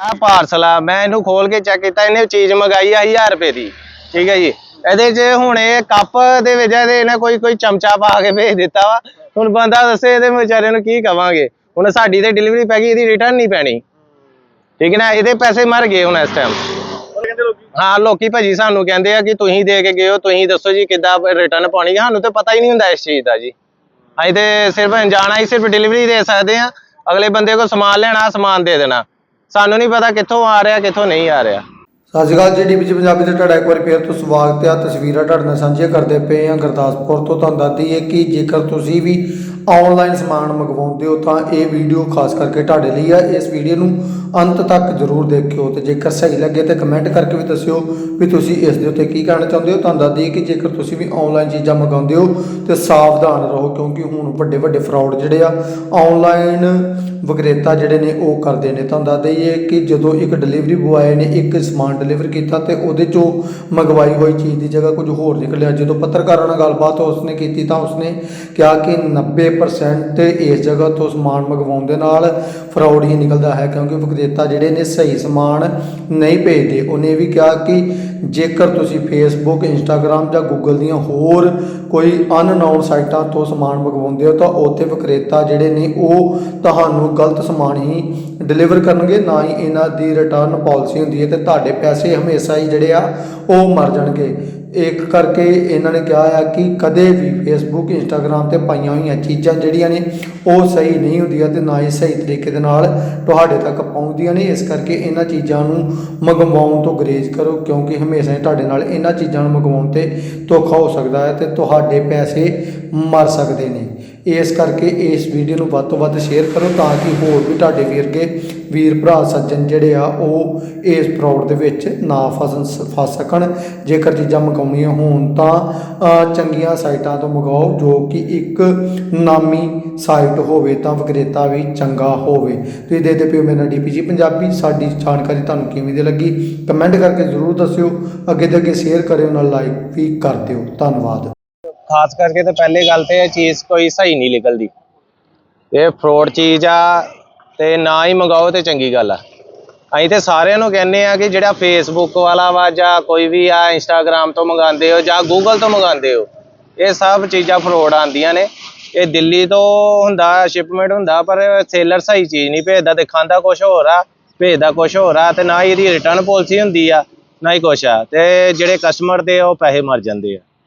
ਆ ਪਾਰਸਲ ਆ, ਮੈਂ ਇਹਨੂੰ ਖੋਲ ਕੇ ਚੈੱਕ ਕੀਤਾ, ਇਹਨੇ ਚੀਜ਼ ਮੰਗਾਈ ਆ 1000 ਰੁਪਏ ਦੀ, ਠੀਕ ਹੈ ਜੀ। ਇਹਦੇ 'ਚ ਹੁਣ ਇਹ ਕੱਪ ਦੇ ਵਿੱਚ ਇਹਦੇ ਇਹਨੇ ਕੋਈ ਕੋਈ ਚਮਚਾ ਪਾ ਕੇ ਭੇਜ ਦਿੱਤਾ ਵਾ। ਹੁਣ ਬੰਦਾ ਦੱਸੇ ਇਹਦੇ ਵਿਚਾਰੇ ਨੂੰ ਕੀ ਕਵਾਂਗੇ। ਹੁਣ ਸਾਡੀ ਤੇ ਡਿਲੀਵਰੀ ਪੈ ਗਈ, ਇਹਦੀ ਰਿਟਰਨ ਨਹੀਂ ਪੈਣੀ। ਠੀਕ ਹੈ ਨਾ, ਇਹਦੇ ਪੈਸੇ ਮਰ ਗਏ ਹੁਣ ਇਸ ਟਾਈਮ ਹਾਂ, ਲੋਕੀ ਭਾਜੀ ਸਾਨੂੰ ਕਹਿੰਦੇ ਆ ਕਿ ਤੁਸੀਂ ਦੇ ਕੇ ਗਏ ਹੋ, ਤੁਸੀਂ ਦੱਸੋ ਜੀ ਕਿੱਦਾਂ ਰਿਟਰਨ ਪਾਉਣੀ ਸਾਨੂੰ ਤੇ ਪਤਾ ਹੀ ਨਹੀਂ ਹੁੰਦਾ ਇਸ ਚੀਜ਼ ਦਾ ਜੀ। ਅਸੀਂ ਤੇ ਸਿਰਫ ਜਾਣਾ ਹੀ ਸਿਰਫ ਡਿਲੀਵਰੀ ਦੇ ਸਕਦੇ ਆ। ਅਗਲੇ ਬੰਦੇ ਕੋਲ ਸਮਾਨ ਲੈਣਾ, ਸਮਾਨ ਦੇ ਦੇਣਾ। ਸਾਨੂੰ ਨਹੀਂ ਪਤਾ ਕਿੱਥੋਂ ਆ ਰਿਹਾ, ਕਿੱਥੋਂ ਨਹੀਂ ਆ ਰਿਹਾ। ਸਤਿ ਸ਼੍ਰੀ ਅਕਾਲ ਜੀ ਡੀਪੀ ਪੰਜਾਬੀ ਦੇ ਤੁਹਾਡਾ ਇੱਕ ਵਾਰੀ ਫੇਰ ਤੋਂ ਸਵਾਗਤ ਹੈ। ਤਸਵੀਰਾਂ ਤੁਹਾਡੇ ਨਾਲ ਸਾਂਝੀਆਂ ਕਰਦੇ ਪਏ ਹਾਂ। ਗੁਰਦਾਸਪੁਰ ਤੋਂ ਤੁਹਾਨੂੰ ਦੱਸਦੀ ਹੈ ਕਿ ਜੇਕਰ ਤੁਸੀਂ ਵੀ ਆਨਲਾਈਨ ਸਮਾਨ ਮੰਗਵਾਉਂਦੇ ਹੋ ਤਾਂ ਇਹ ਵੀਡੀਓ ਖਾਸ ਕਰਕੇ ਤੁਹਾਡੇ ਲਈ ਹੈ ਇਸ ਵੀਡੀਓ ਨੂੰ ਅੰਤ ਤੱਕ ਜ਼ਰੂਰ ਦੇਖਿਓ ਤੇ ਜੇਕਰ ਸਹੀ ਲੱਗੇ ਤੇ ਕਮੈਂਟ ਕਰਕੇ ਵੀ ਦੱਸਿਓ ਵੀ ਤੁਸੀਂ ਇਸ ਦੇ ਉੱਤੇ ਕੀ ਕਹਿਣਾ ਚਾਹੁੰਦੇ ਹੋ। ਤੁਹਾਨੂੰ ਦੱਸਦੀ ਹੈ ਕਿ ਜੇਕਰ ਤੁਸੀਂ ਵੀ ਆਨਲਾਈਨ ਚੀਜ਼ਾਂ ਮੰਗਵਾਉਂਦੇ ਹੋ ਤੇ ਸਾਵਧਾਨ ਰਹੋ ਕਿਉਂਕਿ ਹੁਣ ਵੱਡੇ ਵੱਡੇ ਫਰਾਡ ਜਿਹੜੇ ਆ ਆਨਲਾਈਨ ਵਿਕਰੇਤਾ ਜਿਹੜੇ ਨੇ ਉਹ ਕਰਦੇ ਨੇ। ਤੁਹਾਨੂੰ ਦੱਸ ਦਈਏ ਕਿ ਜਦੋਂ ਇੱਕ ਡਿਲੀਵਰੀ ਬੁਆਏ ਨੇ, ਇੱਕ ਸਮਾਨ ਡਿਲੀਵਰ ਕੀਤਾ ਤੇ ਉਹਦੇ ਚੋਂ ਮੰਗਵਾਈ ਹੋਈ ਚੀਜ਼ ਦੀ ਜਗ੍ਹਾ ਕੁਝ ਹੋਰ ਨਿਕਲਿਆ। ਜਦੋਂ ਪੱਤਰਕਾਰਾਂ ਨਾਲ ਗੱਲਬਾਤ ਉਸਨੇ ਕੀਤੀ ਤਾਂ ਉਸਨੇ ਕਿਹਾ ਕਿ 90% ਇਸ ਜਗ੍ਹਾ ਤੋਂ ਸਮਾਨ ਮੰਗਵਾਉਣ ਦੇ ਨਾਲ ਫਰਾਡ ਹੀ ਨਿਕਲਦਾ ਹੈ, ਕਿਉਂਕਿ ਵਿਕਰੇਤਾ ਜਿਹੜੇ ਨੇ ਸਹੀ ਸਮਾਨ ਨਹੀਂ ਭੇਜਦੇ। ਉਹਨੇ ਇਹ ਵੀ ਕਿਹਾ ਕਿ ਜੇਕਰ ਤੁਸੀਂ ਫੇਸਬੁੱਕ ਇੰਸਟਾਗ੍ਰam ਜਾਂ ਗੂਗਲ ਦੀਆਂ ਹੋਰ ਕੋਈ ਅਨਨੋਨ ਸਾਈਟਾਂ ਤੋਂ ਸਮਾਨ ਮੰਗਵਾਉਂਦੇ ਹੋ ਤਾਂ ਉੱਥੇ ਵਿਕਰੇਤਾ ਜਿਹੜੇ ਨੇ ਉਹ ਤੁਹਾਨੂੰ ਗਲਤ ਸਮਾਨ ਹੀ ਡਿਲੀਵਰ ਕਰਨਗੇ, ਨਾ ਹੀ ਇਹਨਾਂ ਦੀ ਰਿਟਰਨ ਪਾਲਿਸੀ ਹੁੰਦੀ ਹੈ ਤੇ ਤੁਹਾਡੇ ਪੈਸੇ ਹਮੇਸ਼ਾ ਹੀ ਜਿਹੜੇ ਆ, ਉਹ ਮਰ ਜਾਣਗੇ। ਇੱਕ ਕਰਕੇ ਇਹਨਾਂ ਨੇ ਕਿਹਾ ਆ ਕਿ ਕਦੇ ਵੀ ਫੇਸਬੁੱਕ ਇੰਸਟਾਗ੍ਰam ਤੇ ਪਾਈਆਂ ਹੋਈਆਂ ਚੀਜ਼ਾਂ ਜਿਹੜੀਆਂ ਨੇ, ਉਹ ਸਹੀ ਨਹੀਂ ਹੁੰਦੀਆਂ ਤੇ ਨਾ ਹੀ ਸਹੀ ਤਰੀਕੇ ਦੇ ਨਾਲ ਤੁਹਾਡੇ ਤੱਕ ਪਹੁੰਚਦੀਆਂ ਨੇ। ਇਸ ਕਰਕੇ ਇਹਨਾਂ ਚੀਜ਼ਾਂ ਨੂੰ ਮੰਗਵਾਉਣ ਤੋਂ ਗਰੇਜ਼ ਕਰੋ, ਕਿਉਂਕਿ ਹਮੇਸ਼ਾ ਹੀ ਤੁਹਾਡੇ ਨਾਲ ਇਹਨਾਂ ਚੀਜ਼ਾਂ ਨੂੰ ਮੰਗਵਾਉਣ ਤੇ ਧੋਖਾ ਹੋ ਸਕਦਾ ਹੈ ਤੇ ਤੁਹਾਡੇ ਪੈਸੇ ਮਰ ਸਕਦੇ ਨੇ। ਇਸ ਕਰਕੇ ਇਸ ਵੀਡੀਓ ਨੂੰ ਵੱਧ ਤੋਂ ਵੱਧ ਸ਼ੇਅਰ ਕਰੋ ਤਾਂ ਕਿ ਹੋਰ ਵੀ ਤੁਹਾਡੇ ਵੀਰਗੇ ਵੀਰ ਭਰਾ, ਸੱਜਣ ਜਿਹੜੇ ਆ, ਉਹ ਇਸ ਫਰਾਡ ਦੇ ਵਿੱਚ ਨਾ ਫਸਣ ਫਸ ਸਕਣ। ਜੇਕਰ ਚੀਜ਼ਾਂ ਮੰਗਾਉਣੀਆਂ ਹੋਣ ਤਾਂ ਚੰਗੀਆਂ ਸਾਈਟਾਂ ਤੋਂ ਮੰਗਾਓ ਜੋ ਕਿ ਇੱਕ ਨਾਮੀ ਸਾਈਟ ਹੋਵੇ ਤਾਂ ਵਿਕਰੇਤਾ ਵੀ ਚੰਗਾ ਹੋਵੇ। ਤੁਸੀਂ ਦੇਖਦੇ ਪਿਓ ਮੇਰਾ ਡੀਪੀਜੀ ਪੰਜਾਬੀ। ਸਾਡੀ ਜਾਣਕਾਰੀ ਤੁਹਾਨੂੰ ਕਿਵੇਂ ਦੀ ਲੱਗੀ? ਕਮੈਂਟ ਕਰਕੇ ਜ਼ਰੂਰ ਦੱਸਿਓ। ਅੱਗੇ ਤੋਂ ਅੱਗੇ ਸ਼ੇਅਰ ਕਰਿਓ, ਨਾਲ ਲਾਈਕ ਵੀ ਕਰ ਦਿਓ। ਧੰਨਵਾਦ। ਖਾਸ ਕਰਕੇ ਤਾਂ ਪਹਿਲੇ ਗੱਲ ਤੇ ਇਹ ਚੀਜ਼ ਕੋਈ ਸਹੀ ਨਹੀਂ ਨਿਕਲਦੀ। ਇਹ ਫਰੋਡ ਚੀਜ਼ ਆ ਤੇ ਨਾ ਹੀ ਮੰਗਾਓ ਤੇ ਚੰਗੀ ਗੱਲ ਆ। ਅਸੀਂ ਤੇ ਸਾਰਿਆਂ ਨੂੰ ਕਹਿੰਦੇ ਆ ਕਿ ਜਿਹੜਾ ਫੇਸਬੁੱਕ ਵਾਲਾ ਵਾ ਜਾਂ ਕੋਈ ਵੀ ਆ ਇੰਸਟਾਗ੍ਰam ਤੋਂ ਮੰਗਾਉਂਦੇ ਹੋ ਜਾਂ ਗੂਗਲ ਤੋਂ ਮੰਗਾਉਂਦੇ ਹੋ, ਇਹ ਸਭ ਚੀਜ਼ਾਂ ਫਰੋਡ ਆਉਂਦੀਆਂ ਨੇ। ਇਹ ਦਿੱਲੀ ਤੋਂ ਹੁੰਦਾ ਸ਼ਿਪਮੈਂਟ ਹੁੰਦਾ, ਪਰ ਸੇਲਰ ਸਹੀ ਚੀਜ਼ ਨਹੀਂ ਭੇਜਦਾ ਦਿਖਾਉਂਦਾ ਕੁਝ ਹੋਰ ਆ, ਭੇਜਦਾ ਕੁਝ ਹੋਰ ਆ ਤੇ ਨਾ ਹੀ ਇਹਦੀ ਰਿਟਰਨ ਪਾਲਿਸੀ ਹੁੰਦੀ ਆ, ਨਾ ਹੀ ਕੁਛ ਆ। ਤੇ ਜਿਹੜੇ ਕਸਟਮਰ ਦੇ ਉਹ ਪੈਸੇ ਮਰ ਜਾਂਦੇ ਆ।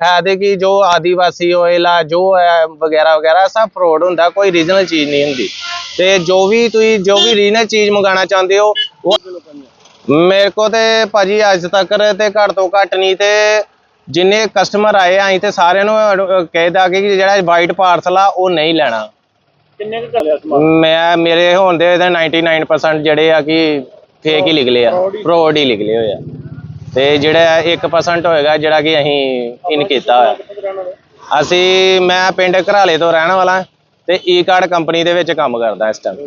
ਹੈ ਦੇ ਕਿ ਜੋ ਆਦੀਵਾਸੀ ਆਇਲ ਆ ਜੋ ਹੈ ਵਗੈਰਾ ਵਗੈਰਾ ਸਭ ਫਰੋਡ ਹੁੰਦਾ ਕੋਈ ਰੀਜਨਲ ਚੀਜ਼ ਨਹੀਂ ਹੁੰਦੀ। ਤੇ ਜੋ ਵੀ ਤੁਸੀਂ ਜੋ ਵੀ ਰੀਜਨਲ ਚੀਜ਼ ਮੰਗਾਣਾ ਚਾਹੁੰਦੇ ਹੋ ਉਹ ਮੇਰੇ ਕੋ ਤੇ ਭਾਜੀ ਅੱਜ ਤੱਕ ਤੇ ਘੱਟ ਤੋਂ ਘੱਟ ਨਹੀਂ ਤੇ ਜਿੰਨੇ ਕਸਟਮਰ ਆਏ ਆ ਅਸੀਂ ਤੇ ਸਾਰਿਆਂ ਨੂੰ ਕਹਿਦਾ ਕਿ ਜਿਹੜਾ ਵਾਈਟ ਪਾਰਸਲ ਆ ਉਹ ਨਹੀਂ ਲੈਣਾ। ਕਿੰਨੇ ਕੁ ਚੱਲਿਆ ਸਮਾਨ? ਮੈਂ ਮੇਰੇ ਹੋਣ ਦੇ ਇਹਦੇ 99% ਜਿਹੜੇ ਆ ਕਿ ਫੇਕ ਹੀ ਨਿਕਲੇ ਆ। ਫਰੋਡ ਹੀ ਨਿਕਲੇ ਹੋਏ ਆ। ਤੇ ਜਿਹੜਾ 1% ਹੋਏਗਾ ਜਿਹੜਾ ਕਿ ਅਸੀਂ ਇਨ ਕੀਤਾ ਹੋਇਆ। ਅਸੀਂ, ਮੈਂ ਪਿੰਡ ਘਰਾਲੇ ਤੋਂ ਰਹਿਣ ਵਾਲਾ, ਤੇ ਈ ਕਾਰਡ ਕੰਪਨੀ ਦੇ ਵਿੱਚ ਕੰਮ ਕਰਦਾ ਇਸ ਟਾਈਮ